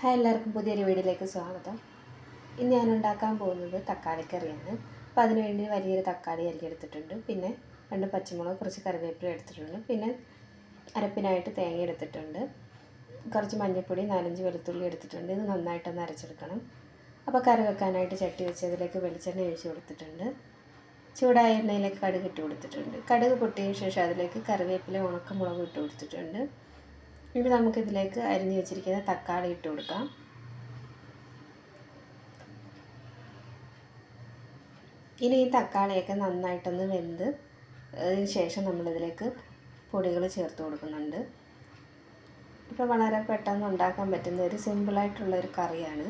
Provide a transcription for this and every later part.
Hi എല്ലാവർക്കും പുതിയൊരു വീഡിയോയിലേക്ക് സ്വാഗതം. ഇന്ന് ഞാൻ ഉണ്ടാക്കാൻ പോകുന്നത് തക്കാളി തക്കാളിക്കറിയാണ് അപ്പോൾ അതിന് വേണ്ടി വലിയൊരു തക്കാളി അരിഞ്ഞെടുത്തിട്ടുണ്ട് പിന്നെ രണ്ട് പച്ചമുളക് കുറച്ച് കറിവേപ്പില എടുത്തിട്ടുണ്ട്. പിന്നെ അരപ്പിനായിട്ട് തേങ്ങ എടുത്തിട്ടുണ്ട്. കുറച്ച് മഞ്ഞൾപ്പൊടി നാലഞ്ച് വെളുത്തുള്ളി എടുത്തിട്ടുണ്ട്. ഇത് നന്നായിട്ടൊന്ന് അരച്ചെടുക്കണം. അപ്പോൾ കറി വെക്കാനായിട്ട് ചട്ടി വെച്ച് അതിലേക്ക് വെളിച്ചെണ്ണ ഒഴിച്ച് കൊടുത്തിട്ടുണ്ട്. ചൂടായ എണ്ണയിലേക്ക് കടുക് ഇട്ട് കൊടുത്തിട്ടുണ്ട്. കടുക് പൊട്ടിയതിന് ശേഷം അതിലേക്ക് കറിവേപ്പില ഉണക്കമുളക് ഇട്ട് കൊടുത്തിട്ടുണ്ട്. ഇനി നമുക്കിതിലേക്ക് അരിഞ്ഞു വെച്ചിരിക്കുന്ന തക്കാളി ഇട്ട് കൊടുക്കാം. ഇനി ഈ തക്കാളിയൊക്കെ നന്നായിട്ടൊന്ന് വെന്ത് അതിന് ശേഷം നമ്മളിതിലേക്ക് പൊടികൾ ചേർത്ത് കൊടുക്കുന്നുണ്ട്. ഇപ്പോൾ വളരെ പെട്ടെന്ന് ഉണ്ടാക്കാൻ പറ്റുന്ന ഒരു സിമ്പിളായിട്ടുള്ള ഒരു കറിയാണ്.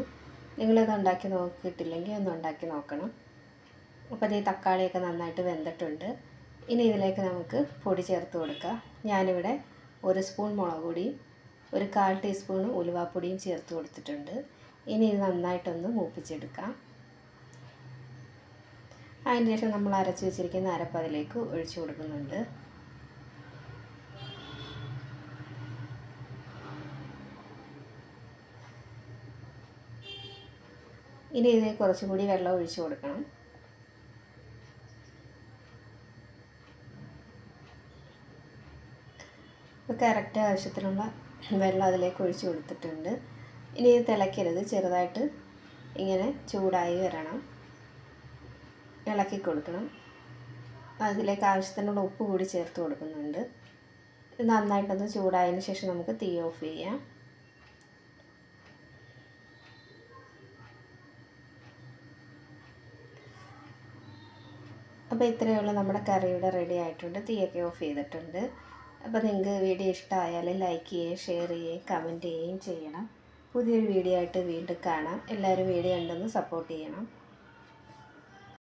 നിങ്ങളിത് ഉണ്ടാക്കി നോക്കിയിട്ടില്ലെങ്കിൽ ഒന്ന് ഉണ്ടാക്കി നോക്കണം. അപ്പോൾ ഈ തക്കാളിയൊക്കെ നന്നായിട്ട് വെന്തിട്ടുണ്ട്. ഇനി ഇതിലേക്ക് നമുക്ക് പൊടി ചേർത്ത് കൊടുക്കാം. ഞാനിവിടെ ഒരു സ്പൂൺ മുളക് പൊടിയും ഒരു കാൽ ടീസ്പൂൺ ഉലുവാപ്പൊടിയും ചേർത്ത് കൊടുത്തിട്ടുണ്ട്. ഇനി ഇത് നന്നായിട്ടൊന്ന് മൂപ്പിച്ചെടുക്കാം. അതിന് ശേഷം നമ്മൾ അരച്ച് വെച്ചിരിക്കുന്ന അരപ്പ് അതിലേക്ക് ഒഴിച്ചു കൊടുക്കുന്നുണ്ട്. ഇനി ഇതിൽ കുറച്ചും കൂടി വെള്ളം ഒഴിച്ചു കൊടുക്കണം. കറക്റ്റ് ആവശ്യത്തിനുള്ള വെള്ളം അതിലേക്ക് ഒഴിച്ചു കൊടുത്തിട്ടുണ്ട്. ഇനി ഇത് തിളയ്ക്കരുത് ചെറുതായിട്ട് ഇങ്ങനെ ചൂടായി വരണം. ഇളക്കി കൊടുക്കണം. അതിലേക്ക് ആവശ്യത്തിനുള്ള ഉപ്പ് കൂടി ചേർത്ത് കൊടുക്കുന്നുണ്ട്. നന്നായിട്ടൊന്ന് ചൂടായതിന് ശേഷം നമുക്ക് തീ ഓഫ് ചെയ്യാം. അപ്പോൾ ഇത്രയേ ഉള്ളൂ നമ്മുടെ കറിയുടെ റെഡി ആയിട്ടുണ്ട്. തീയൊക്കെ ഓഫ് ചെയ്തിട്ടുണ്ട്. അപ്പോൾ നിങ്ങൾക്ക് വീഡിയോ ഇഷ്ടമായാൽ ലൈക്ക് ചെയ്യുകയും ഷെയർ ചെയ്യുകയും കമന്റ് ചെയ്യുകയും ചെയ്യണം. പുതിയൊരു വീഡിയോ ആയിട്ട് വീണ്ടും കാണാം. എല്ലാവരും വീഡിയോ ഉണ്ടെന്ന് സപ്പോർട്ട് ചെയ്യണം.